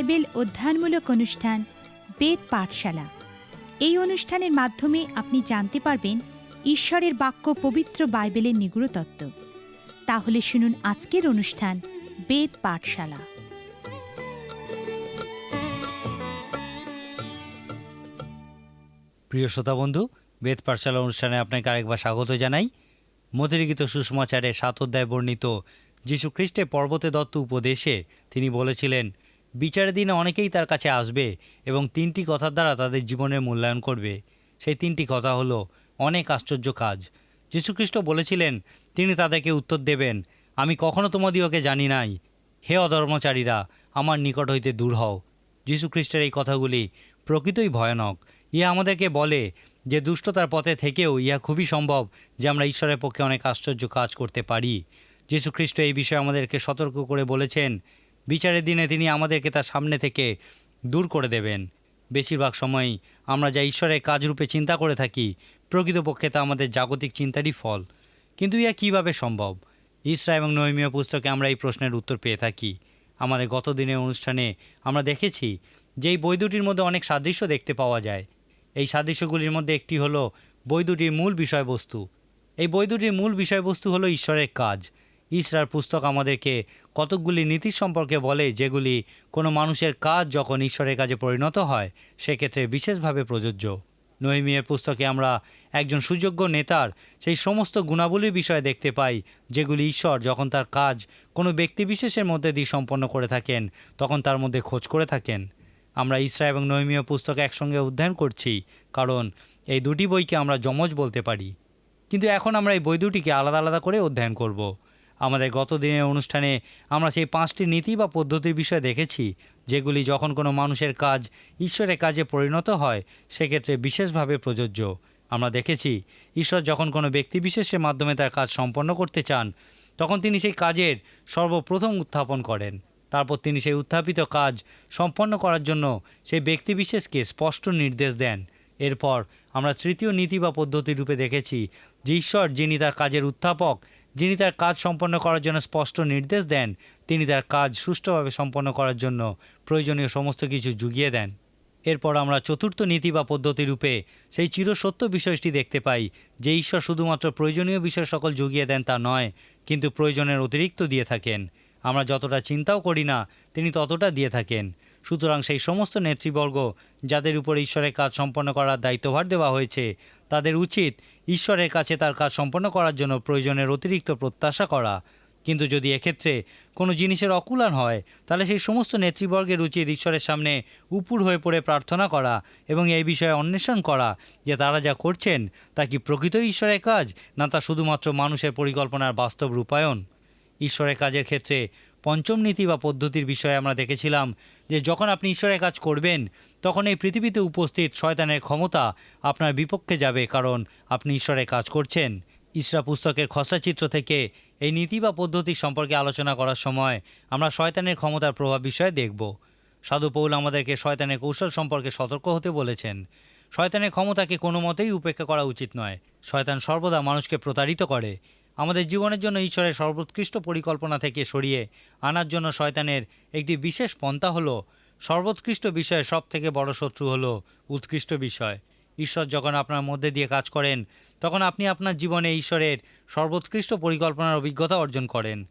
Bible অধ্যয়নমূলক অনুষ্ঠান, বেদ পাঠশালা। এই অনুষ্ঠানের মাধ্যমে আপনি জানতে পারবেন ঈশ্বরের বাক্য পবিত্র বাইবেলের নিগুড় তত্ত্ব। তাহলে শুনুন আজকের অনুষ্ঠান, বেদ পাঠশালা। প্রিয় শ্রোতা বন্ধু, বেদ পাঠশালা অনুষ্ঠানে আপনাকে আরেকবার স্বাগত জানাই। মতিলিখিত সুষমাচারে সাত অধ্যায় বর্ণিত যীশু খ্রিস্টের পর্বতে দত্ত উপদেশে তিনি বলেছিলেন বিচারের দিনে অনেকেই তার কাছে আসবে এবং তিনটি কথার দ্বারা তাদের জীবনের মূল্যায়ন করবে। সেই তিনটি কথা হলো, অনেক আশ্চর্য কাজ। যীশুখ্রিস্ট বলেছিলেন, তিনি তাদেরকে উত্তর দেবেন, আমি কখনো তোমাদিওকে জানি নাই। হে অধর্মচারীরা, আমার নিকট হইতে দূর হও। যীশুখ্রিস্টের এই কথাগুলি প্রকৃতই ভয়ানক। ইহা আমাদেরকে বলে যে, দুষ্টতার পথে থেকেও ইহা খুবই সম্ভব যে, আমরা ঈশ্বরের পক্ষে অনেক আশ্চর্য কাজ করতে পারি। যীশুখ্রিস্ট এই বিষয়ে আমাদেরকে সতর্ক করে বলেছেন বিচারের দিনে তিনি আমাদেরকে তার সামনে থেকে দূর করে দেবেন। বেশিরভাগ সময়ই আমরা যা ঈশ্বরের কাজরূপে চিন্তা করে থাকি, প্রকৃতপক্ষে তা আমাদের জাগতিক চিন্তারই ফল। কিন্তু ইহা কীভাবে সম্ভব? ইসরা এবং নৈমীয় পুস্তকে আমরা এই প্রশ্নের উত্তর পেয়ে থাকি। আমাদের গত দিনের অনুষ্ঠানে আমরা দেখেছি যে এই বই দুটির মধ্যে অনেক সাদৃশ্য দেখতে পাওয়া যায়। এই সাদৃশ্যগুলির মধ্যে একটি হলো বই দুটির মূল বিষয়বস্তু। এই বই দুটির মূল বিষয়বস্তু হলো ঈশ্বরের কাজ। ইসরার পুস্তক আমাদেরকে কতকগুলি নীতি সম্পর্কে বলে, যেগুলি কোনো মানুষের কাজ যখন ঈশ্বরের কাজে পরিণত হয়, সেক্ষেত্রে বিশেষভাবে প্রযোজ্য। নহিমিয়ের পুস্তকে আমরা একজন সুযোগ্য নেতার সেই সমস্ত গুণাবলীর বিষয়ে দেখতে পাই, যেগুলি ঈশ্বর যখন তার কাজ কোনো ব্যক্তিবিশেষের মধ্যে দিয়ে সম্পন্ন করে থাকেন, তখন তার মধ্যে খোঁজ করে থাকেন। আমরা ইসরা এবং নৈমীয় পুস্তক একসঙ্গে অধ্যয়ন করছি, কারণ এই দুটি বইকে আমরা যমজ বলতে পারি। কিন্তু এখন আমরা এই বই দুটিকে আলাদা আলাদা করে অধ্যয়ন করব। আমাদের গত দিনের অনুষ্ঠানে আমরা সেই পাঁচটি নীতি বা পদ্ধতির বিষয়ে দেখেছি, যেগুলি যখন কোনো মানুষের কাজ ঈশ্বরের কাজে পরিণত হয়, সেক্ষেত্রে বিশেষভাবে প্রযোজ্য। আমরা দেখেছি, ঈশ্বর যখন কোনো ব্যক্তিবিশেষের মাধ্যমে তার কাজ সম্পন্ন করতে চান, তখন তিনি সেই কাজের সর্বপ্রথম উত্থাপন করেন। তারপর তিনি সেই উত্থাপিত কাজ সম্পন্ন করার জন্য সেই ব্যক্তিবিশেষকে স্পষ্ট নির্দেশ দেন। এরপর আমরা তৃতীয় নীতি বা পদ্ধতি রূপে দেখেছি যে ঈশ্বর, যিনি তার কাজের উত্থাপক যিনি তার কাজ সম্পন্ন করার জন্য স্পষ্ট নির্দেশ দেন, তিনি তার কাজ সুষ্ঠুভাবে সম্পন্ন করার জন্য প্রয়োজনীয় সমস্ত কিছু জুগিয়ে দেন। এরপর আমরা চতুর্থ নীতি বা পদ্ধতি রূপে সেই চিরসত্য বিষয়টি দেখতে পাই, যে ঈশ্বর শুধুমাত্র প্রয়োজনীয় বিষয় সকল জুগিয়ে দেন তা নয়, কিন্তু প্রয়োজনের অতিরিক্ত দিয়ে থাকেন। আমরা যতটা চিন্তাও করি না, তিনি ততটা দিয়ে থাকেন। সুতরাং সেই সমস্ত নেতৃবর্গ, যাদের উপর ঈশ্বরের কাজ সম্পন্ন করার দায়িত্বভার দেওয়া হয়েছে, তাদের উচিত ঈশ্বরের কাছে তার কাজ সম্পন্ন করার জন্য প্রয়োজনের অতিরিক্ত প্রত্যাশা করা। কিন্তু যদি এক্ষেত্রে কোনো জিনিসের অকুলান হয়, তাহলে সেই সমস্ত নেতৃবর্গের উচিত ঈশ্বরের সামনে উপুর হয়ে পড়ে প্রার্থনা করা এবং এই বিষয়ে অন্বেষণ করা যে তারা যা করছেন, তা কি প্রকৃতই ঈশ্বরের কাজ, না তা শুধুমাত্র মানুষের পরিকল্পনার বাস্তব রূপায়ণ? ঈশ্বরের কাজের ক্ষেত্রে পঞ্চম নীতি বা পদ্ধতির বিষয়ে আমরা দেখেছিলাম যে যখন আপনি ঈশ্বরের কাজ করবেন, তখন এই পৃথিবীতে উপস্থিত শয়তানের ক্ষমতা আপনার বিপক্ষে যাবে কারণ আপনি ঈশ্বরের কাজ করছেন। ইসরা পুস্তকের খসড়া চিত্র থেকে এই নীতি বা পদ্ধতি সম্পর্কে আলোচনা করার সময় আমরা শয়তানের ক্ষমতার প্রভাব বিষয়ে দেখব। সাধু পৌল আমাদেরকে শয়তানের কৌশল সম্পর্কে সতর্ক হতে বলেছেন। শয়তানের ক্ষমতাকে কোনো মতেই উপেক্ষা করা উচিত নয়। শয়তান সর্বদা মানুষকে প্রতারিত করে। আমাদের জীবনের জন্য ঈশ্বরের সর্বোৎকৃষ্ট পরিকল্পনা থেকে সরিয়ে আনার জন্য শয়তানের একটি বিশেষ পন্থা হলো, সর্বোৎকৃষ্ট বিষয়ে সব থেকে বড় শত্রু হলো উৎকৃষ্ট বিষয়। ঈশ্বর যখন আপনার মধ্যে দিয়ে কাজ করেন, তখন আপনি আপনার জীবনে ঈশ্বরের সর্বোৎকৃষ্ট পরিকল্পনার অভিজ্ঞতা অর্জন করেন।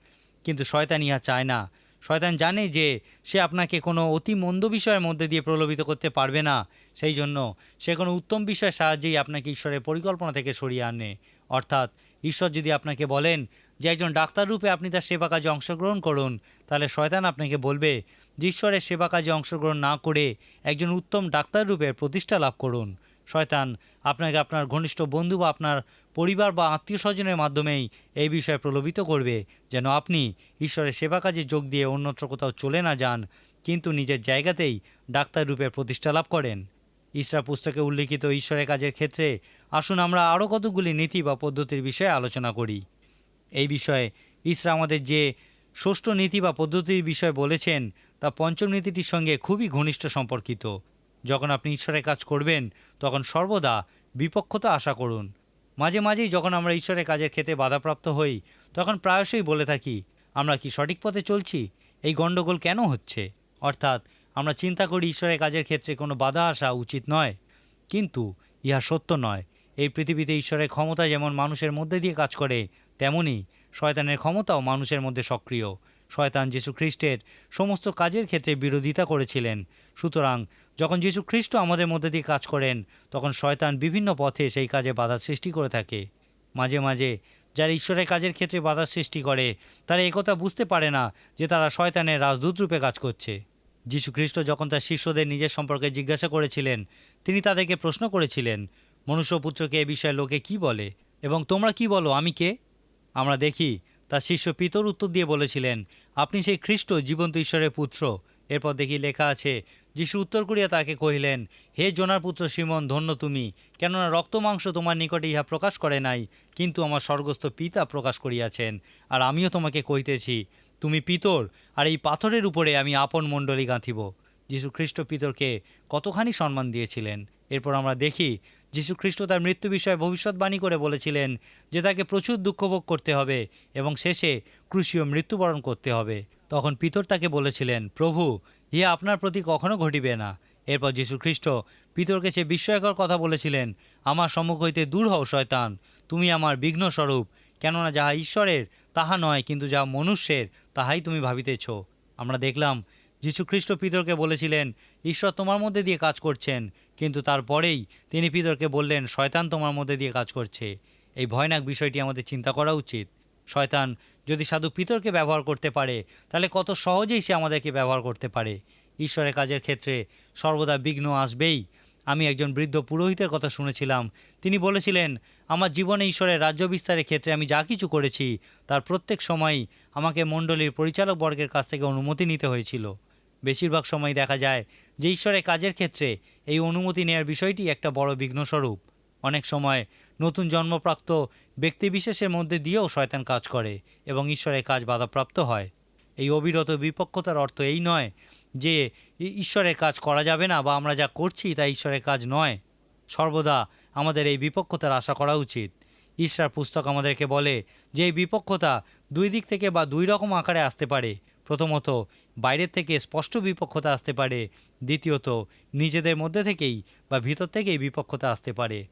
কিন্তু শয়তান ইহা চায় না। শয়তান জানে যে সে আপনাকে কোনো অতি মন্দ বিষয়ের মধ্যে দিয়ে প্রলোভিত করতে পারবে না। সেই জন্য সে কোনো উত্তম বিষয়ের সাহায্যেই আপনাকে ঈশ্বরের পরিকল্পনা থেকে সরিয়ে আনে। অর্থাৎ ঈশ্বর যদি আপনাকে বলেন যে একজন ডাক্তার রূপে আপনি তার সেবা কাজে অংশগ্রহণ করুন, তাহলে শয়তান আপনাকে বলবে যে ঈশ্বরের সেবা কাজে অংশগ্রহণ না করে একজন উত্তম ডাক্তার রূপে প্রতিষ্ঠা লাভ করুন। শয়তান আপনাকে আপনার ঘনিষ্ঠ বন্ধু বা আপনার পরিবার বা আত্মীয় স্বজনের মাধ্যমেই এই বিষয়ে প্রলোভিত করবে, যেন আপনি ঈশ্বরের সেবা কাজে যোগ দিয়ে অন্যত্র কোথাও চলে না যান, কিন্তু নিজের জায়গাতেই ডাক্তার রূপে প্রতিষ্ঠা লাভ করেন। ইসরা পুস্তকে উল্লিখিত ঈশ্বরের কাজের ক্ষেত্রে আসুন আমরা আরও কতগুলি নীতি বা পদ্ধতির বিষয়ে আলোচনা করি। এই বিষয়ে ইসরা আমাদের যে ষষ্ঠ নীতি বা পদ্ধতির বিষয় বলেছেন, তা পঞ্চম নীতিটির সঙ্গে খুবই ঘনিষ্ঠ সম্পর্কিত। যখন আপনি ঈশ্বরের কাজ করবেন, তখন সর্বদা বিপক্ষতা আশা করুন। মাঝে মাঝেই যখন আমরা ঈশ্বরের কাজের ক্ষেত্রে বাধাপ্রাপ্ত হই, তখন প্রায়শই বলে থাকি, আমরা কি সঠিক পথে চলছি? এই গণ্ডগোল কেন হচ্ছে? অর্থাৎ আমরা চিন্তা করি ঈশ্বরের কাজের ক্ষেত্রে কোনো বাধা আসা উচিত নয়। কিন্তু ইহা সত্য নয়। এই পৃথিবীতে ঈশ্বরের ক্ষমতা যেমন মানুষের মধ্যে দিয়ে কাজ করে, তেমনি শয়তানের ক্ষমতাও মানুষের মধ্যে সক্রিয়। শয়তান যীশু খ্রিস্টের সমস্ত কাজের ক্ষেত্রে বিরোধিতা করেছিলেন। সুতরাং যখন যীশু খ্রিস্ট আমাদের মধ্যে দিয়ে কাজ করেন, তখন শয়তান বিভিন্ন পথে সেই কাজে বাধা সৃষ্টি করে থাকে। মাঝে মাঝে যারা ঈশ্বরের কাজের ক্ষেত্রে বাধা সৃষ্টি করে, তারা একথা বুঝতে পারে না যে তারা শয়তানের রাজদূত রূপে কাজ করছে। যীশু খ্রিস্ট যখন তার শিষ্যদের নিজের সম্পর্কে জিজ্ঞাসা করেছিলেন, তিনি তাদেরকে প্রশ্ন করেছিলেন মনুষ্যপুত্রকে এ বিষয়ে লোকে কি বলে? এবং তোমরা কি বলো, আমি কে? আমরা দেখি, তার শিষ্য পিতর উত্তর দিয়ে বলেছিলেন, আপনি সেই খ্রিস্ট, জীবন্ত ঈশ্বরের পুত্র। এরপর দেখি লেখা আছে, যিশু উত্তর করিয়া তাকে কহিলেন, হে জোনার পুত্র সিমন, ধন্য তুমি, কেননা রক্ত মাংস তোমার নিকটে ইহা প্রকাশ করে নাই, কিন্তু আমার স্বর্গস্থ পিতা প্রকাশ করিয়াছেন, আর আমিও তোমাকে কহিতেছি। তুমি পিতর, আর এই পাথরের উপরে আমি আপন মণ্ডলী গাঁথিব। যীশু খ্রিস্ট পিতরকে কতখানি সম্মান দিয়েছিলেন? এরপর আমরা দেখি যীশু খ্রিস্ট তার মৃত্যু বিষয়ে ভবিষ্যৎবাণী করে বলেছিলেন যে তাকে প্রচুর দুঃখভোগ করতে হবে এবং শেষে ক্রুশীয় মৃত্যুবরণ করতে হবে। তখন পিতর তাকে বলেছিলেন, প্রভু, ইহা আপনার প্রতি কখনো ঘটিবে না। এরপর যীশু খ্রিস্ট পিতরকে সে বিস্ময়কর কথা বলেছিলেন, আমার সম্মুখ হইতে দূর হও, শয়তান। তুমি আমার বিঘ্ন স্বরূপ কেননা যাহা ঈশ্বরের, তাহা নয়, কিন্তু যা মনুষ্যের, তাহাই তুমি ভাবিতেছ। আমরা দেখলাম যীশু খ্রিস্ট পিতরকে বলেছিলেন, ঈশ্বর তোমার মধ্যে দিয়ে কাজ করছেন, কিন্তু তারপরেই তিনি পিতরকে বললেন, শয়তান তোমার মধ্যে দিয়ে কাজ করছে। এই ভয়ানক বিষয়টি আমাদের চিন্তা করা উচিত। শয়তান, যদি সাধু পিতরকে ব্যবহার করতে পারে, তাহলে কত সহজেই সে আমাদেরকে ব্যবহার করতে পারে। ঈশ্বরের কাজের ক্ষেত্রে সর্বদা বিঘ্ন আসবেই। আমি একজন বৃদ্ধ পুরোহিতের কথা শুনেছিলাম। তিনি বলেছিলেন আমার জীবনে ঈশ্বরের রাজ্য বিস্তারের ক্ষেত্রে আমি যা কিছু করেছি, তার প্রত্যেক সময়ই আমাকে মণ্ডলীর পরিচালক বর্গের কাছ থেকে অনুমতি নিতে হয়েছিল। বেশিরভাগ সময় দেখা যায় যে ঈশ্বরের কাজের ক্ষেত্রে এই অনুমতি নেওয়ার বিষয়টি একটা বড় বিঘ্নস্বরূপ। অনেক সময় নতুন জন্মপ্রাপ্ত ব্যক্তিবিশেষের মধ্যে দিয়েও শয়তান কাজ করে এবং ঈশ্বরের কাজ বাধাপ্রাপ্ত হয়। এই অবিরত বিপক্ষতার অর্থ এই নয় যে ঈশ্বরের কাজ করা যাবে না বা আমরা যা করছি তা ঈশ্বরের কাজ নয়। সর্বদা আমাদের এই বিপক্ষতার আশা করা উচিত। ঈশ্বর পুস্তক আমাদেরকে বলে যে এই বিপক্ষতা দুই দিক থেকে বা দুই রকম আকারে আসতে পারে। প্রথমত, বাইরের থেকে স্পষ্ট বিপক্ষতা আসতে পারে। দ্বিতীয়ত, নিজেদের মধ্যে থেকেই বা ভিতর থেকেই বিপক্ষতা আসতে পারে।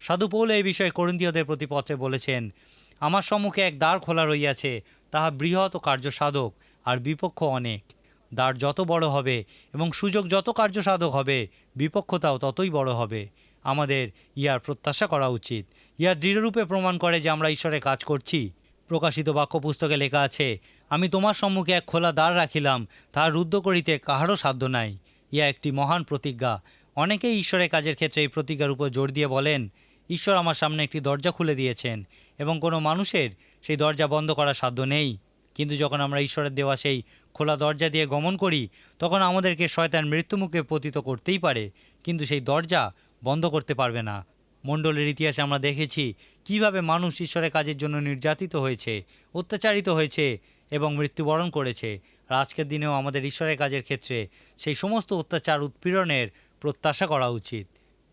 সাধু পৌল এই বিষয়ে করন্তীয়দের প্রতি পত্রে বলেছেন, আমার সম্মুখে এক দ্বার খোলা রইয়াছে, তাহা বৃহৎ ও কার্যসাধক, আর বিপক্ষ অনেক। দ্বার যত বড় হবে এবং সুযোগ যত কার্যসাধক হবে, বিপক্ষতাও ততই বড় হবে। আমাদের ইহার প্রত্যাশা করা উচিত। ইহা দৃঢ়রূপে প্রমাণ করে যে আমরা ঈশ্বরের কাজ করছি। প্রকাশিত বাক্য পুস্তকে লেখা আছে, আমি তোমার সম্মুখে এক খোলা দ্বার রাখিলাম তাহা রুদ্ধ করিতে কাহারও সাধ্য নাই ইহা একটি মহান প্রতিজ্ঞা। অনেকেই ঈশ্বরের কাজের ক্ষেত্রে এই প্রতিজ্ঞার উপর জোর দিয়ে বলেন, ঈশ্বর আমার সামনে একটি দরজা খুলে দিয়েছেন, এবং কোনো মানুষের সেই দরজা বন্ধ করার সাধ্য নেই। কিন্তু যখন আমরা ঈশ্বরের দেওয়া সেই খোলা দরজা দিয়ে গমন করি, তখন আমাদেরকে শয়তান মৃত্যুমুখে পতিত করতেই পারে। কিন্তু সেই দরজা বন্ধ করতে পারবে না। মণ্ডলের ইতিহাসে আমরা দেখেছি কীভাবে মানুষ ঈশ্বরের কাজের জন্য নির্যাতিত হয়েছে, অত্যাচারিত হয়েছে এবং মৃত্যুবরণ করেছে। আর আজকের দিনেও আমাদের ঈশ্বরের কাজের ক্ষেত্রে সেই সমস্ত অত্যাচার উৎপীড়নের প্রত্যাশা করা উচিত।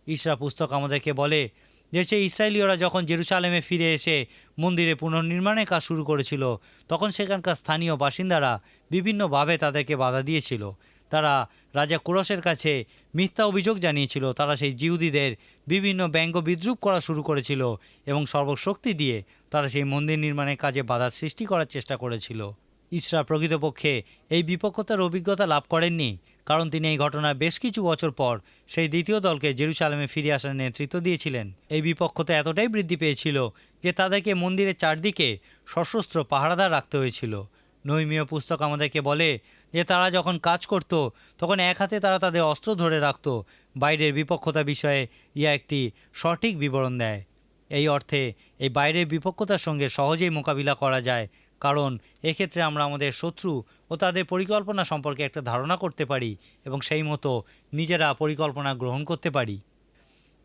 ইসরা পুস্তক আমাদেরকে বলে যে সেই ইসরায়েলীয়রা যখন জেরুসালেমে ফিরে এসে মন্দিরে পুনর্নির্মাণের কাজ শুরু করেছিল, তখন সেখানকার স্থানীয় বাসিন্দারা বিভিন্নভাবে তাদেরকে বাধা দিয়েছিল। তারা রাজা কুরসের কাছে মিথ্যা অভিযোগ জানিয়েছিল। তারা সেই জিহুদিদের বিভিন্ন ব্যঙ্গ বিদ্রুপ করা শুরু করেছিল এবং সর্বশক্তি দিয়ে তারা সেই মন্দির নির্মাণের কাজে বাধা সৃষ্টি করার চেষ্টা করেছিল। ইসরা প্রকৃতপক্ষে এই বিপক্ষতার অভিজ্ঞতা লাভ করেননি, কারণ তিনি এই ঘটনার বেশ কিছু বছর পর সেই দ্বিতীয় দলকে জেরুসালেমে ফিরে আসার নেতৃত্ব দিয়েছিলেন। এই বিপক্ষতা এতটাই বৃদ্ধি পেয়েছিল যে তাদেরকে মন্দিরের চারদিকে সশস্ত্র পাহারাদার রাখতে হয়েছিল। নৈমীয় পুস্তক আমাদেরকে বলে যে তারা যখন কাজ করত, তখন এক হাতে তারা তাদের অস্ত্র ধরে রাখত। বাইরের বিপক্ষতা বিষয়ে ইয়া একটি সঠিক বিবরণ দেয়। এই অর্থে এই বাইরের বিপক্ষতার সঙ্গে সহজেই মোকাবিলা করা যায়। কারণ এক্ষেত্রে আমরা আমাদের শত্রু ও তাদের পরিকল্পনা সম্পর্কে একটা ধারণা করতে পারি এবং সেই মতো নিজেরা পরিকল্পনা গ্রহণ করতে পারি।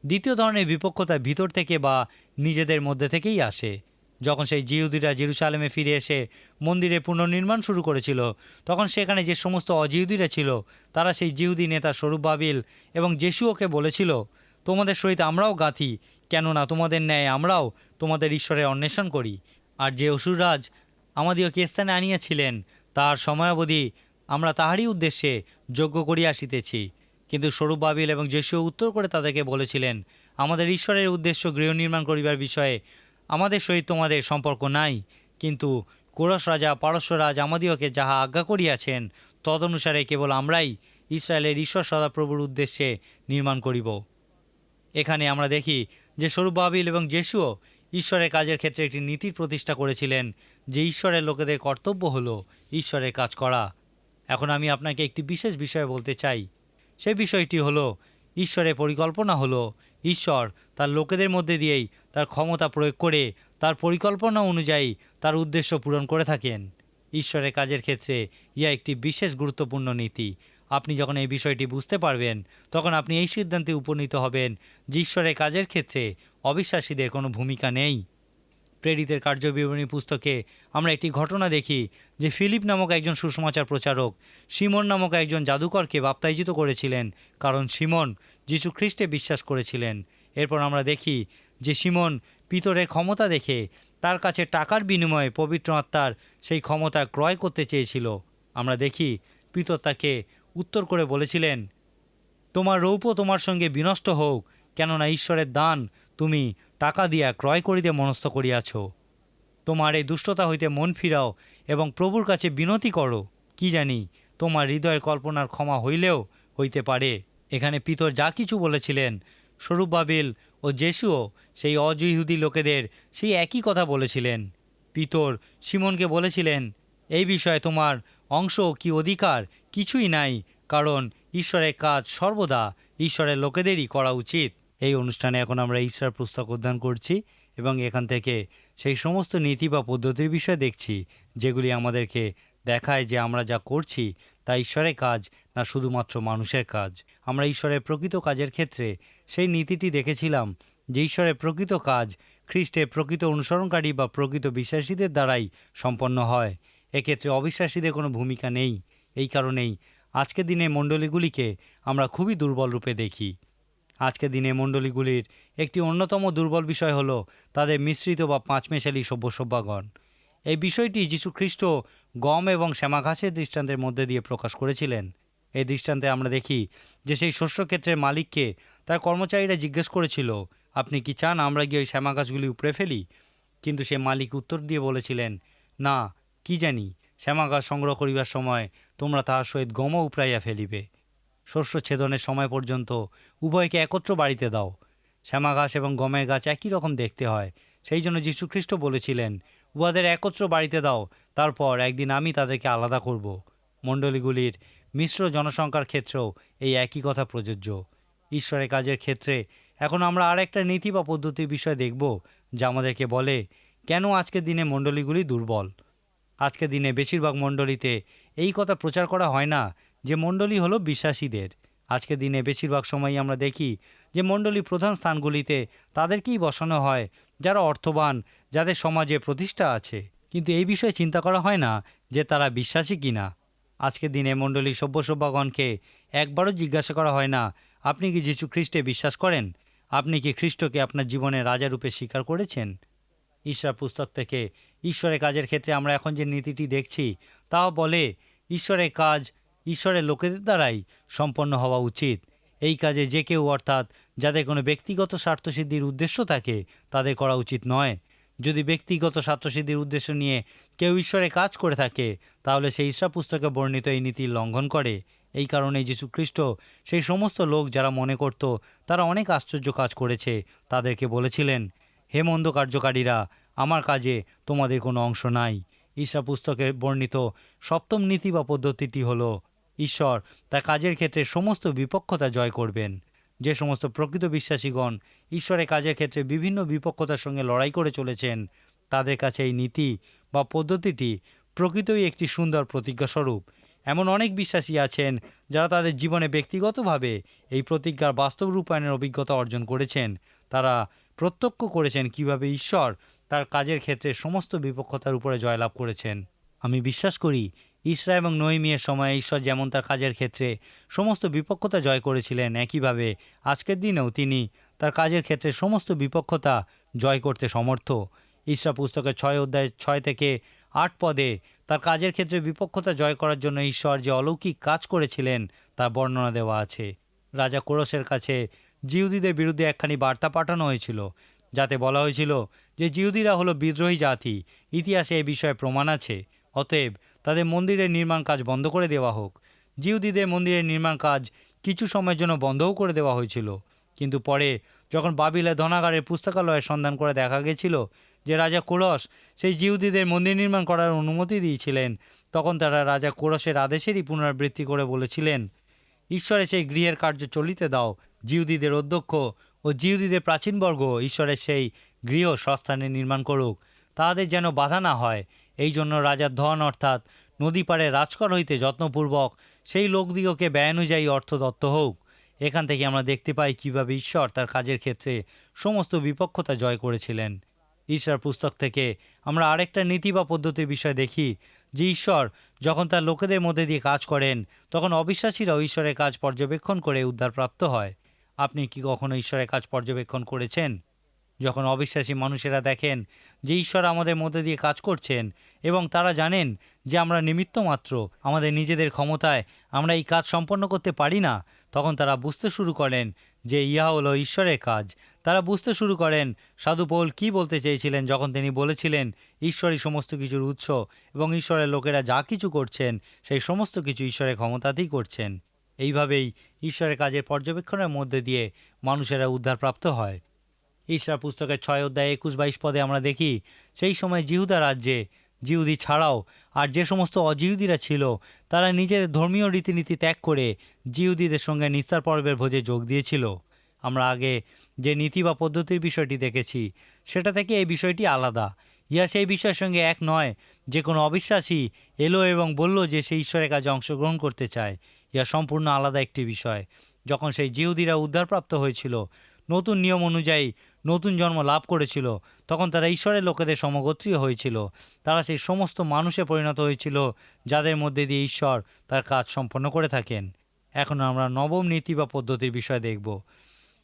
দ্বিতীয় ধরনের বিপক্ষতা ভিতর থেকে বা নিজেদের মধ্যে থেকেই আসে। যখন সেই জিহুদিরা জেরুসালেমে ফিরে এসে মন্দিরে পুনর্নির্মাণ শুরু করেছিল, তখন সেখানে যে সমস্ত অজিহুদিরা ছিল, তারা সেই জিহুদি নেতা স্বরূপ বাবিল এবং জেসুওকে বলেছিল, তোমাদের সহিত আমরাও গাঁথি, কেননা তোমাদের ন্যায় আমরাও তোমাদের ঈশ্বরের অন্বেষণ করি। আর যে অসুররাজ আমাদিওকে স্থানে আনিয়াছিলেন, তার সময়াবধি আমরা তাহারই উদ্দেশ্যে যজ্ঞ করিয়া আসিতেছি। কিন্তু স্বরূপ বাবিল এবং যেসুও উত্তর করে তাদেরকে বলেছিলেন, আমাদের ঈশ্বরের উদ্দেশ্য গৃহ নির্মাণ করিবার বিষয়ে আমাদের সহিত তোমাদের সম্পর্ক নাই। কিন্তু কোরস রাজা, পারস্য রাজ আমাদিওকে যাহা আজ্ঞা করিয়াছেন, তদনুসারে কেবল আমরাই ইসরায়েলের ঈশ্বর সদাপ্রভুর উদ্দেশ্যে নির্মাণ করিব। এখানে আমরা দেখি যে স্বরূপবাবিল এবং জেসুও ঈশ্বরের কাজের ক্ষেত্রে একটি নীতির প্রতিষ্ঠা করেছিলেন, যে ঈশ্বরের লোকেদের কর্তব্য হলো ঈশ্বরের কাজ করা। এখন আমি আপনাকে একটি বিশেষ বিষয় বলতে চাই। সে বিষয়টি হলো ঈশ্বরের পরিকল্পনা হলো, ঈশ্বর তার লোকেদের মধ্যে দিয়েই তার ক্ষমতা প্রয়োগ করে তার পরিকল্পনা অনুযায়ী তার উদ্দেশ্য পূরণ করে থাকেন। ঈশ্বরের কাজের ক্ষেত্রে ইহা একটি বিশেষ গুরুত্বপূর্ণ নীতি। আপনি যখন এই বিষয়টি বুঝতে পারবেন, তখন আপনি এই সিদ্ধান্তে উপনীত হবেন যে ঈশ্বরের কাজের ক্ষেত্রে অবিশ্বাসীদের কোনো ভূমিকা নেই। প্রেরিতের কার্যবিবরণী পুস্তকে আমরা একটি ঘটনা দেখি যে ফিলিপ নামক একজন সুসমাচার প্রচারক, সিমন নামক একজন জাদুকরকে বাপ্তাইজিত করেছিলেন, কারণ সিমন যীশু খ্রিস্টে বিশ্বাস করেছিলেন। এরপর আমরা দেখি যে সিমন পিতরের ক্ষমতা দেখে তার কাছে টাকার বিনিময়ে পবিত্র আত্মার সেই ক্ষমতা ক্রয় করতে চেয়েছিল। আমরা দেখি পিতর তাকে উত্তর করে বলেছিলেন, তোমার রৌপ্য তোমার সঙ্গে বিনষ্ট হোক, কেননা ঈশ্বরের দান তুমি টাকা দিয়া ক্রয় করিতে মনস্থ করিয়াছ। তোমার এই দুষ্টতা হইতে মন ফিরাও এবং প্রভুর কাছে বিনতি করো। কি জানি, তোমার হৃদয়ের কল্পনার ক্ষমা হইলেও হইতে পারে। এখানে পিতর যা কিছু বলেছিলেন, স্বরূপ বাবিল ও জেসুও সেই অজইহুদি লোকেদের সেই একই কথা বলেছিলেন। পিতর সিমনকে বলেছিলেন, এই বিষয়ে তোমার অংশ কি অধিকার? কিছুই নাই, কারণ ঈশ্বরের কাজ সর্বদা ঈশ্বরের লোকেদেরই করা উচিত। এই অনুষ্ঠানে এখন আমরা ঈশ্বর পুস্তক অধ্যয়ন করছি এবং এখান থেকে সেই সমস্ত নীতি বা পদ্ধতির বিষয়ে দেখছি, যেগুলি আমাদেরকে দেখায় যে আমরা যা করছি তা ঈশ্বরের কাজ না শুধুমাত্র মানুষের কাজ। আমরা ঈশ্বরের প্রকৃত কাজের ক্ষেত্রে সেই নীতিটি দেখেছিলাম যে ঈশ্বরের প্রকৃত কাজ খ্রিস্টের প্রকৃত অনুসরণকারী বা প্রকৃত বিশ্বাসীদের দ্বারাই সম্পন্ন হয়। এক্ষেত্রে অবিশ্বাসীদের কোনো ভূমিকা নেই। এই কারণেই আজকের দিনে মণ্ডলীগুলিকে আমরা খুবই দুর্বল রূপে দেখি। আজকের দিনে মণ্ডলীগুলির একটি অন্যতম দুর্বল বিষয় হলো তাদের মিশ্রিত বা পাঁচমেশালি সভ্য সভ্যাগণ এই বিষয়টি যীশু খ্রিস্ট গম এবং শ্যামাঘাসের দৃষ্টান্তের মধ্যে দিয়ে প্রকাশ করেছিলেন। এই দৃষ্টান্তে আমরা দেখি যে সেই শস্যক্ষেত্রের মালিককে তার কর্মচারীরা জিজ্ঞেস করেছিল, আপনি কি চান আমরা গিয়ে ওই শ্যামাগাছগুলি উপড়ে ফেলি? কিন্তু সে মালিক উত্তর দিয়ে বলেছিলেন, না, কি জানি শ্যামাগাছ সংগ্রহ করিবার সময় তোমরা তাহার সহিত গমও উপড়াইয়া ফেলিবে। শস্য ছেদনের সময় পর্যন্ত উভয়কে একত্র বাড়িতে দাও। শ্যামা গাছ এবং গমের গাছ একই রকম দেখতে হয়। সেই জন্য যীশুখ্রিস্ট বলেছিলেন, উহাদের একত্র বাড়িতে দাও, তারপর একদিন আমি তাদেরকে আলাদা করব। মণ্ডলীগুলির মিশ্র জনসংখ্যার ক্ষেত্রেও এই একই কথা প্রযোজ্য। ঈশ্বরের কাজের ক্ষেত্রে এখন আমরা আর একটা নীতি বা পদ্ধতির বিষয় দেখব, যা আমাদেরকে বলে, কেন আজকের দিনে মণ্ডলীগুলি দুর্বল? আজকের দিনে বেশিরভাগ মণ্ডলীতে এই কথা প্রচার করা হয় না যে মণ্ডলী হলো বিশ্বাসীদের। আজকের দিনে বেশিরভাগ সময়ই আমরা দেখি যে মণ্ডলী প্রধান স্থানগুলিতে তাদেরকেই বসানো হয়, যারা অর্থবান, যাদের সমাজে প্রতিষ্ঠা আছে। কিন্তু এই বিষয়ে চিন্তা করা হয় না যে তারা বিশ্বাসী কিনা। আজকের দিনে মণ্ডলী সভ্য সভ্যগণকে একবারও জিজ্ঞাসা করা হয় না, আপনি কি যীশু খ্রিস্টে বিশ্বাস করেন? আপনি কি খ্রিস্টকে আপনার জীবনে রাজারূপে স্বীকার করেছেন? ঈশ্বর পুস্তক থেকে, ঈশ্বরের কাজের ক্ষেত্রে আমরা এখন যে নীতিটি দেখছি, তাও বলে, ঈশ্বরের কাজ ঈশ্বরের লোকেদের দ্বারাই সম্পন্ন হওয়া উচিত। এই কাজে যে কেউ, অর্থাৎ যাদের কোনো ব্যক্তিগত স্বার্থসিদ্ধির উদ্দেশ্য থাকে, তাদের করা উচিত নয়। যদি ব্যক্তিগত স্বার্থসিদ্ধির উদ্দেশ্য নিয়ে কেউ ঈশ্বরের কাজ করে থাকে, তাহলে সেই ঈশ্বর পুস্তকে বর্ণিত এই নীতি লঙ্ঘন করে। এই কারণে যীশু খ্রিস্ট সেই সমস্ত লোক যারা মনে করত, তারা অনেক আশ্চর্য কাজ করেছে, তাদেরকে বলেছিলেন, হে মন্দ কার্যকারীরা, আমার কাজে তোমাদের কোনো অংশ নাই। ঈশা পুস্তকে বর্ণিত সপ্তম নীতি বা পদ্ধতিটি হলো ঈশ্বর তার কাজের ক্ষেত্রে সমস্ত বিপক্ষতা জয় করবেন। যে সমস্ত প্রকৃত বিশ্বাসীগণ ঈশ্বরের কাজের ক্ষেত্রে বিভিন্ন বিপক্ষতার সঙ্গে লড়াই করে চলেছেন, তাদের কাছে এই নীতি বা পদ্ধতিটি প্রকৃতই একটি সুন্দর প্রতিজ্ঞাস্বরূপ। এমন অনেক বিশ্বাসী আছেন যারা তাদের জীবনে ব্যক্তিগতভাবে এই প্রতিজ্ঞার বাস্তব রূপায়ণের অভিজ্ঞতা অর্জন করেছেন। তারা প্রত্যক্ষ করেছেন কীভাবে ঈশ্বর তার কাজের ক্ষেত্রে সমস্ত বিপক্ষতার উপরে জয়লাভ করেছেন। আমি বিশ্বাস করি ইসরা এবং নহিমিয়ের সময় ঈশ্বর যেমন তার কাজের ক্ষেত্রে সমস্ত বিপক্ষতা জয় করেছিলেন, একইভাবে আজকের দিনেও তিনি তার কাজের ক্ষেত্রে সমস্ত বিপক্ষতা জয় করতে সমর্থ। ইসরা পুস্তকের ছয় অধ্যায় ছয় থেকে আট পদে তার কাজের ক্ষেত্রে বিপক্ষতা জয় করার জন্য ঈশ্বর যে অলৌকিক কাজ করেছিলেন, তার বর্ণনা দেওয়া আছে। রাজা কোরসের কাছে জিহুদিদের বিরুদ্ধে একখানি বার্তা পাঠানো হয়েছিল, যাতে বলা হয়েছিল যে জিহুদিরা হলো বিদ্রোহী জাতি, ইতিহাসে এ বিষয়ে প্রমাণ আছে। অতএব তাদের মন্দিরের নির্মাণ কাজ বন্ধ করে দেওয়া হোক। জিহুদিদের মন্দিরের নির্মাণ কাজ কিছু সময়ের জন্য বন্ধও করে দেওয়া হয়েছিল। কিন্তু পরে যখন বাবিলে ধনাগারের পুস্তকালয়ের সন্ধান করে দেখা গেছিল যে রাজা কোরস সেই জিহুদিদের মন্দির নির্মাণ করার অনুমতি দিয়েছিলেন, তখন তারা রাজা কোরসের আদেশেরই পুনরাবৃত্তি করে বলেছিলেন, ঈশ্বরের সেই গৃহের কার্য চলিতে দাও, জিহুদিদের অধ্যক্ষ ও জিহুদিদের প্রাচীনবর্গ ঈশ্বরের সেই গৃহ সস্থানে নির্মাণ করুক। তাহাদের যেন বাধা না হয় এই জন্য রাজার ধন অর্থাৎ নদী পাড়ে রাজকর হইতে যত্নপূর্বক সেই লোকদিগকে ব্যয় অনুযায়ী অর্থ দত্ত হোক এখান থেকে আমরা দেখতে পাই কীভাবে ঈশ্বর তার কাজের ক্ষেত্রে সমস্ত বিপক্ষতা জয় করেছিলেন। ঈশ্বর পুস্তক থেকে আমরা আরেকটা নীতি বা পদ্ধতির বিষয় দেখি যে ঈশ্বর যখন তার লোকেদের মধ্যে দিয়ে কাজ করেন, তখন অবিশ্বাসীরাও ঈশ্বরের কাজ পর্যবেক্ষণ করে উদ্ধারপ্রাপ্ত হয়। আপনি কি কখনো ঈশ্বরের কাজ পর্যবেক্ষণ করেছেন? যখন অবিশ্বাসী মানুষেরা দেখেন যে ঈশ্বর আমাদের মধ্যে দিয়ে কাজ করছেন এবং তারা জানেন যে আমরা নিমিত্ত মাত্র, আমাদের নিজেদের ক্ষমতায় আমরা এই কাজ সম্পন্ন করতে পারি না, তখন তারা বুঝতে শুরু করেন যে ইহা হলো ঈশ্বরের কাজ। তারা বুঝতে শুরু করেন, সাধু পৌল কী বলতে চেয়েছিলেন যখন তিনি বলেছিলেন, ঈশ্বরই সমস্ত কিছুর উৎস এবং ঈশ্বরের লোকেরা যা কিছু করছেন, সেই সমস্ত কিছু ঈশ্বরের ক্ষমতাতেই করছেন। এইভাবেই ঈশ্বরের কাজের পর্যবেক্ষণের মধ্যে দিয়ে মানুষেরা উদ্ধারপ্রাপ্ত হয়। ঈশ্বর পুস্তকের ছয় অধ্যায় একুশ বাইশ পদে আমরা দেখি, সেই সময় জিহুদা রাজ্যে, জিহুদি ছাড়াও আর যে সমস্ত অজিহুদিরা ছিল, তারা নিজেদের ধর্মীয় রীতিনীতি ত্যাগ করে জিহুদিদের সঙ্গে নিস্তার পর্বের ভোজে যোগ দিয়েছিল। আমরা আগে যে নীতি বা পদ্ধতির বিষয়টি দেখেছি, সেটা থেকে এই বিষয়টি আলাদা। ইহা সেই বিষয়ের সঙ্গে এক নয় যে কোনো অবিশ্বাসী এলো এবং বলল যে সে ঈশ্বরের কাজে অংশগ্রহণ করতে চায়। ইহা সম্পূর্ণ আলাদা একটি বিষয়। যখন সেই জিহুদিরা উদ্ধারপ্রাপ্ত হয়েছিল, নতুন নিয়ম অনুযায়ী নতুন জন্ম লাভ করেছিল। তখন তারা ঈশ্বরের লোকেদের সমগোত্রীয় হয়েছিল। তারা সেই সমস্ত মানুষে পরিণত হয়েছিল যাদের মধ্যে দিয়ে ঈশ্বর তার কাজ সম্পন্ন করে থাকেন। এখন আমরা নবম নীতি বা পদ্ধতির বিষয় দেখব।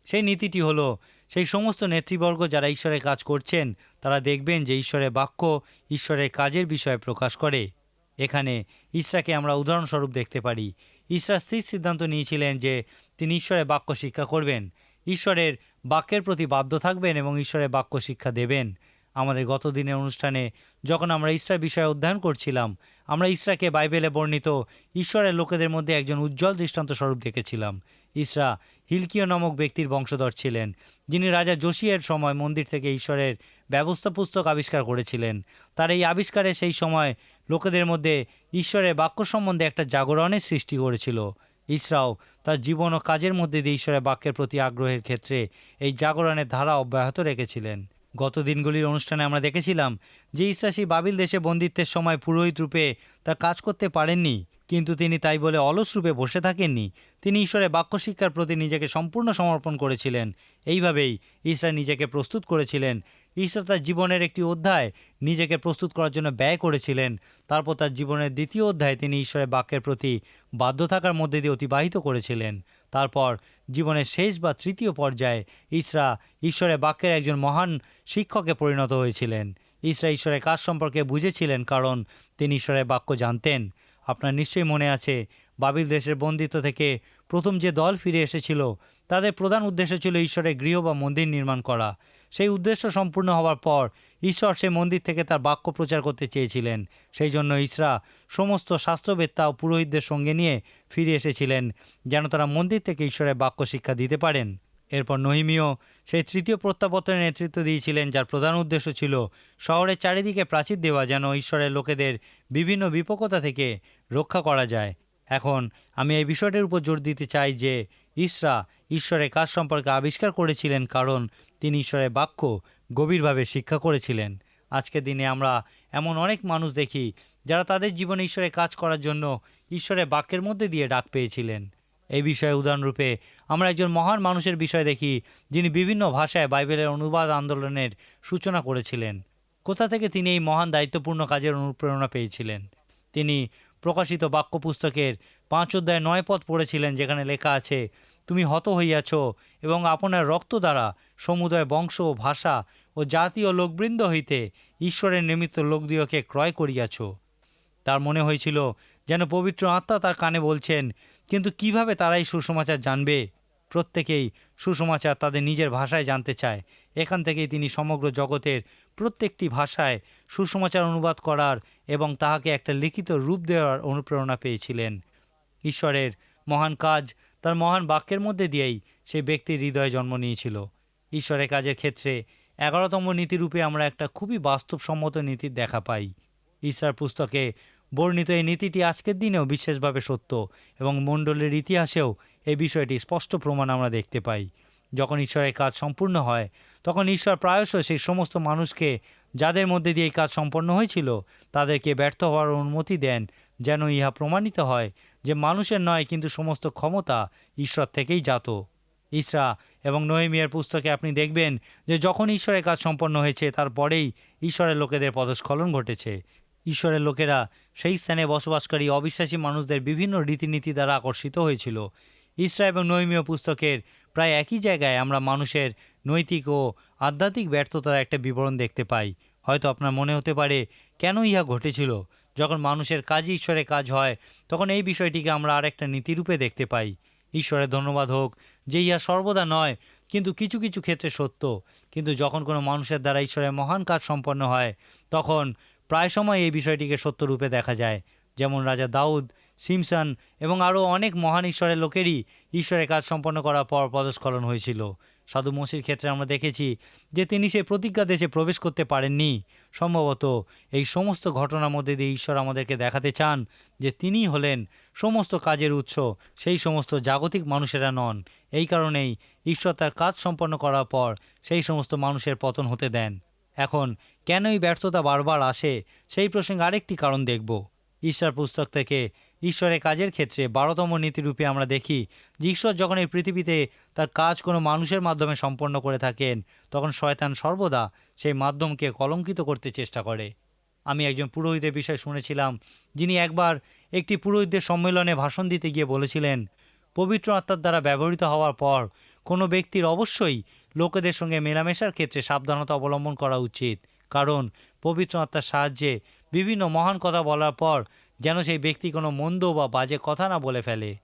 সেই নীতিটি হলো, সেই সমস্ত নেতৃবর্গ যারা ঈশ্বরের কাজ করছেন, তারা দেখবেন যে ঈশ্বরের বাক্য ঈশ্বরের কাজের বিষয়ে প্রকাশ করে। এখানে ইসরাকে আমরা উদাহরণস্বরূপ দেখতে পারি। ইসরা স্থির সিদ্ধান্ত নিয়েছিলেন যে তিনি ঈশ্বরের বাক্য শিক্ষা করবেন। ঈশ্বরের বাক্যের প্রতি বাধ্য থাকবেন এবং ঈশ্বরের বাক্য শিক্ষা দেবেন। আমাদের গত দিনের অনুষ্ঠানে যখন আমরা ইসরার বিষয়ে অধ্যয়ন করছিলাম, আমরা ইসরাকে বাইবেলে বর্ণিত ঈশ্বরের লোকেদের মধ্যে একজন উজ্জ্বল দৃষ্টান্ত স্বরূপ দেখেছিলাম। ইসরা হিলকিয় নামক ব্যক্তির বংশধর ছিলেন, যিনি রাজা যোশিয়ের সময় মন্দির থেকে ঈশ্বরের ব্যবস্থা পুস্তক আবিষ্কার করেছিলেন। তার এই আবিষ্কারে সেই সময় লোকেদের মধ্যে ঈশ্বরের বাক্য সম্বন্ধে একটা জাগরণের সৃষ্টি করেছিল। ইসরাও তার জীবন ও কাজের মধ্যে দিয়ে ঈশ্বরের বাক্যের প্রতি আগ্রহের ক্ষেত্রে এই জাগরণের ধারা অব্যাহত রেখেছিলেন। গত দিনগুলির অনুষ্ঠানে আমরা দেখেছিলাম যে ইসরা সেই বাবিল দেশে বন্দিত্বের সময় পুরোহিত রূপে তার কাজ করতে পারেননি, কিন্তু তিনি তাই বলে অলস রূপে বসে থাকেননি। তিনি ঈশ্বরের বাক্য শিক্ষার প্রতি নিজেকে সম্পূর্ণ সমর্পণ করেছিলেন। এইভাবেই ঈশ্বর নিজেকে প্রস্তুত করেছিলেন ঈশ্বর তার জীবনের একটি অধ্যায় নিজেকে প্রস্তুত করার জন্য ব্যয় করেছিলেন। তারপর তার জীবনের দ্বিতীয় অধ্যায় তিনি ঈশ্বরের বাক্যের প্রতি বাধ্য থাকার মধ্যে দিয়ে অতিবাহিত করেছিলেন। তারপর জীবনের শেষ বা তৃতীয় পর্যায়ে ইসরা ঈশ্বরের বাক্যের একজন মহান শিক্ষকে পরিণত হয়েছিলেন। ইসরা ঈশ্বরের কাজ সম্পর্কে বুঝেছিলেন কারণ তিনি ঈশ্বরের বাক্য জানতেন। আপনার নিশ্চয়ই মনে আছে, বাবিল দেশের বন্দিত্ব থেকে প্রথম যে দল ফিরে এসেছিল, তাদের প্রধান উদ্দেশ্য ছিল ঈশ্বরের গৃহ বা মন্দির নির্মাণ করা। সেই উদ্দেশ্য সম্পূর্ণ হওয়ার পর ঈশ্বর সেই মন্দির থেকে তার বাক্য প্রচার করতে চেয়েছিলেন। সেই জন্য ইসরা সমস্ত শাস্ত্রবেত্তা ও পুরোহিতদের সঙ্গে নিয়ে ফিরে এসেছিলেন, যেন তারা মন্দির থেকে ঈশ্বরের বাক্য শিক্ষা দিতে পারেন। এরপর নহিমিও সেই তৃতীয় প্রত্যাবর্তনের নেতৃত্ব দিয়েছিলেন, যার প্রধান উদ্দেশ্য ছিল শহরের চারিদিকে প্রাচীর দেওয়া, যেন ঈশ্বরের লোকেদের বিভিন্ন বিপকতা থেকে রক্ষা করা যায়। এখন আমি এই বিষয়টির উপর জোর দিতে চাই যে, ইসরা ঈশ্বরের কাজ সম্পর্কে আবিষ্কার করেছিলেন কারণ তিনি ঈশ্বরের বাক্য গভীরভাবে শিক্ষা করেছিলেন। আজকের দিনে আমরা এমন অনেক মানুষ দেখি, যারা তাদের জীবনে ঈশ্বরের কাজ করার জন্য ঈশ্বরের বাক্যের মধ্যে দিয়ে ডাক পেয়েছিলেন। এই বিষয়ে উদাহরণরূপে আমরা একজন মহান মানুষের বিষয় দেখি, যিনি বিভিন্ন ভাষায় বাইবেলের অনুবাদ আন্দোলনের সূচনা করেছিলেন। কোথা থেকে তিনি এই মহান দায়িত্বপূর্ণ কাজের অনুপ্রেরণা পেয়েছিলেন? তিনি প্রকাশিত বাক্য পুস্তকের পাঁচ অধ্যায় নয় পথ পড়েছিলেন, যেখানে লেখা আছে তুমি হত হইয়াছ এবং আপনার রক্ত দ্বারা সমুদয় বংশ ভাষা ও জাতীয় লোকবৃন্দ হইতে ঈশ্বরের নিমিত্ত লোকদিওকে ক্রয় করিয়াছ। তার মনে হয়েছিল যেন পবিত্র আত্মা তার কানে বলছেন, কিন্তু কীভাবে তারাই সুসমাচার জানবে? প্রত্যেকেই সুসমাচার তাদের নিজের ভাষায় জানতে চায়। এখান থেকেই তিনি সমগ্র জগতের প্রত্যেকটি ভাষায় সুসমাচার অনুবাদ করার এবং তাহাকে একটা লিখিত রূপ দেওয়ার অনুপ্রেরণা পেয়েছিলেন। ঈশ্বরের মহান কাজ তার মহান বাক্যের মধ্যে দিয়েই সেই ব্যক্তির হৃদয়ে জন্ম নিয়েছিল। ঈশ্বরের কাজের ক্ষেত্রে এগারোতম নীতিরূপে আমরা একটা খুবই বাস্তবসম্মত নীতির দেখা পাই। ঈশ্বর পুস্তকে বর্ণিত এই নীতিটি আজকের দিনেও বিশেষভাবে সত্য এবং মণ্ডলের ইতিহাসেও এই বিষয়টি স্পষ্ট প্রমাণ আমরা দেখতে পাই। যখন ঈশ্বরের কাজ সম্পূর্ণ হয়, তখন ঈশ্বর প্রায়শ সেই সমস্ত মানুষকে যাদের মধ্যে দিয়ে এই কাজ সম্পন্ন হয়েছিল, তাদেরকে ব্যর্থ হওয়ার অনুমতি দেন যেন ইহা প্রমাণিত হয় যে মানুষের নয়, কিন্তু সমস্ত ক্ষমতা ঈশ্বর থেকেই জাত। ইসরা এবং নহিমিয়ার পুস্তকে আপনি দেখবেন যে যখন ঈশ্বরের কাজ সম্পন্ন হয়েছে, তারপরেই ঈশ্বরের লোকেদের পদস্খলন ঘটেছে। ঈশ্বরের লোকেরা সেই স্থানে বসবাসকারী অবিশ্বাসী মানুষদের বিভিন্ন রীতিনীতি দ্বারা আকর্ষিত হয়েছিল। ইসরা এবং নৈমীয় পুস্তকের প্রায় একই জায়গায় আমরা মানুষের নৈতিক ও আধ্যাত্মিক ব্যর্থতার একটা বিবরণ দেখতে পাই। হয়তো আপনার মনে হতে পারে, কেন ইহা ঘটেছিল? যখন মানুষের কাজই ঈশ্বরের কাজ হয়, তখন এই বিষয়টিকে আমরা আরেকটা নীতিরূপে দেখতে পাই। ঈশ্বরের ধন্যবাদ হোক যে ইহা সর্বদা নয়, কিন্তু কিছু কিছু ক্ষেত্রে সত্য। কিন্তু যখন কোনো মানুষের দ্বারা ঈশ্বরের মহান কাজ সম্পন্ন হয়, তখন প্রায় সময় এই বিষয়টিকে সত্যরূপে দেখা যায়। যেমন রাজা দাউদ, সিমসন এবং আরও অনেক মহান ঈশ্বরের লোকেরই ঈশ্বরের কাজ সম্পন্ন করার পর পদস্খলন হয়েছিল। সাধু মসির ক্ষেত্রে আমরা দেখেছি যে তিনি সেই প্রতিজ্ঞা দেশে প্রবেশ করতে পারেননি। সম্ভবত এই সমস্ত ঘটনার মধ্যে দিয়ে ঈশ্বর আমাদেরকে দেখাতে চান যে তিনিই হলেন সমস্ত কাজের উৎস, সেই সমস্ত জাগতিক মানুষেরা নন। এই কারণেই ঈশ্বর তার কাজ সম্পন্ন করার পর সেই সমস্ত মানুষের পতন হতে দেন। এখন কেনই ব্যর্থতা বারবার আসে, সেই প্রসঙ্গে আরেকটি কারণ দেখব। ঈশ্বর পুস্তক থেকে ঈশ্বরের কাজের ক্ষেত্রে বারোতম নীতিরূপে আমরা দেখি, যে ঈশ্বর যখন এই পৃথিবীতে তার কাজ কোনো মানুষের মাধ্যমে সম্পন্ন করে থাকেন, তখন শয়তান সর্বদা সেই মাধ্যমকে কলঙ্কিত করতে চেষ্টা করে। আমি একজন পুরোহিতের বিষয়ে শুনেছিলাম, যিনি একবার একটি পুরোহিতদের সম্মেলনে ভাষণ দিতে গিয়ে বলেছিলেন, পবিত্র আত্মার দ্বারা ব্যবহৃত হওয়ার পর কোনো ব্যক্তির অবশ্যই লোকেদের সঙ্গে মেলামেশার ক্ষেত্রে সাবধানতা অবলম্বন করা উচিত। কারণ পবিত্র আত্মার সাহায্যে বিভিন্ন মহান কথা বলার পর যেন সেই ব্যক্তি কোনো মন্দ বা বাজে কথা না বলে ফেলে।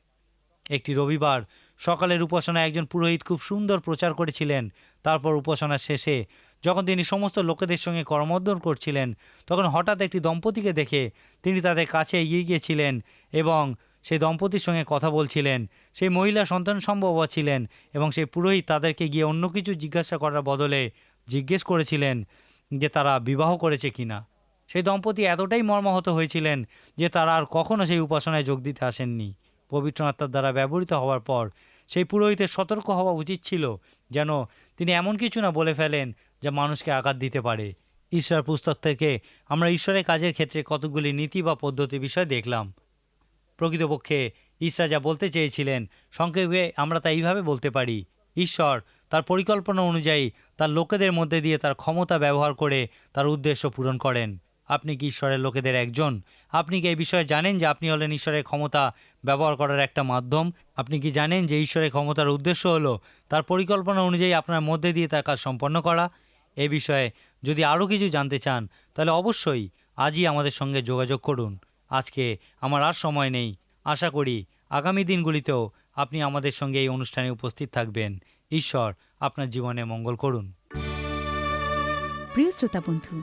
একটি রবিবার সকালের উপাসনায় একজন পুরোহিত খুব সুন্দর প্রচার করেছিলেন। তারপর উপাসনার শেষে যখন তিনি সমস্ত লোকেদের সঙ্গে করমর্দন করছিলেন, তখন হঠাৎ একটি দম্পতিকে দেখে তিনি তাদের কাছে এগিয়ে গিয়েছিলেন এবং সেই দম্পতির সঙ্গে কথা বলছিলেন। সেই মহিলা সন্তান সম্ভব ছিলেন এবং সেই পুরোহিত তাদেরকে গিয়ে অন্য কিছু জিজ্ঞাসা করার বদলে জিজ্ঞেস করেছিলেন যে তারা বিবাহ করেছে কিনা। সেই দম্পতি এতটাই মর্মাহত হয়েছিলেন যে তারা আর কখনো সেই উপাসনায় যোগ দিতে আসেননি। পবিত্র আত্মার দ্বারা ব্যবহৃত হওয়ার পর সেই পুরোহিতের সতর্ক হওয়া উচিত ছিল যেন তিনি এমন কিছু না বলে ফেলেন যা মানুষকে আঘাত দিতে পারে। ঈশ্বর পুস্তক থেকে আমরা ঈশ্বরের কাজের ক্ষেত্রে কতগুলি নীতি বা পদ্ধতি বিষয় দেখলাম। প্রকৃতপক্ষে ঈশ্বর যা বলতে চেয়েছিলেন, সংক্ষেপে আমরা তা এইভাবে বলতে পারি, ঈশ্বর, তার পরিকল্পনা অনুযায়ী তার লোকেদের মধ্যে দিয়ে তার ক্ষমতা ব্যবহার করে তার উদ্দেশ্য পূরণ করেন। আপনি কি ঈশ্বরের লোকেদের একজন? আপনি কি এই বিষয়ে জানেন যে আপনি হলেন ঈশ্বরের ক্ষমতা ব্যবহার করার একটা মাধ্যম? আপনি কি জানেন যে ঈশ্বরের ক্ষমতার উদ্দেশ্য হলো তার পরিকল্পনা অনুযায়ী আপনার মধ্যে দিয়ে তার কাজ সম্পন্ন করা? এ বিষয়ে যদি আরও কিছু জানতে চান, তাহলে অবশ্যই আজই আমাদের সঙ্গে যোগাযোগ করুন। আজকে আমার আর সময় নেই। আশা করি আগামী দিনগুলিতেও আপনি আমাদের সঙ্গে এই অনুষ্ঠানে উপস্থিত থাকবেন। ঈশ্বর আপনার জীবনে মঙ্গল করুন। প্রিয় শ্রোতা বন্ধু